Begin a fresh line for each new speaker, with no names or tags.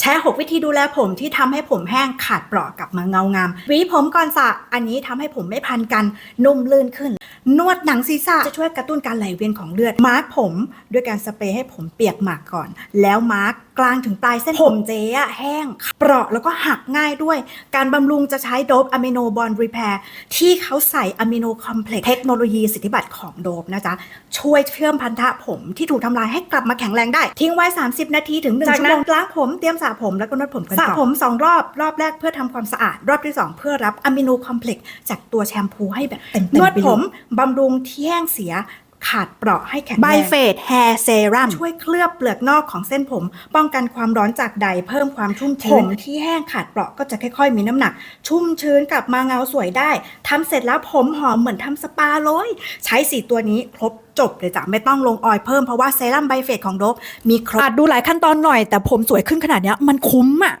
แชร์ 6 วิธีดูแลผมที่ทำให้ผมแห้งขาดเปราะกลับมาเงางามหวีผมก่อนสระอันนี้ทำให้ผมไม่พันกันนุ่มลื่นขึ้น นวดหนังศีรษะจะช่วยกระตุ้นการไหลเวียนของเลือด มาร์กผมด้วยการสเปรย์ให้ผมเปียกหมากก่อน แล้วมาร์กกลางถึงปลายเส้นผมเจ๊อะแห้ง เปราะแล้วก็หักง่ายด้วย การบำรุงจะใช้โดบอะมิโนบอลรีแพร์ที่เขาใส่อะมิโนคอมเพล็กซ์เทคโนโลยีสิทธิบัตรของโดบนะจ๊ะ ช่วยเชื่อมพันธะผมที่ถูกทำลายให้กลับมาแข็งแรงได้ ทิ้งไว้ 30 นาทีถึง1ชั่วโมงล้างผมเตรียมสระผมแล้วก็นวดผมกันต่อสระผม 2 รอบรอบแรกเพื่อทำความสะอาด รอบที่ 2 เพื่อรับอะมิโนคอมเพล็กซ์จากตัวแชมพูให้แบบเต็มๆนวดผมบำรุงที่แห้งเสียขาดเปราะให้แข็งแรงไบเฟดแฮร์เซรั่มช่วยเคลือบเปลือกนอกของเส้นผม ป้องกันความร้อนจากใดเพิ่มความชุ่มชื้นผมที่แห้งขาดเปราะก็จะค่อยๆ มีน้ำหนัก ชุ่มชื้นกลับมาเงาสวยได้ทำเสร็จแล้วผมหอมเหมือนทำสปาเลย ใช้สีตัวนี้ครบจบเลยจ้ะไม่ต้องลงออยล์เพิ่มเพราะว่าเซรั่มไบเฟดของโดบมีครบ
อาจดูหลายขั้นตอนหน่อยแต่ผมสวยขึ้นขนาดเนี้ยมันคุ้มอะ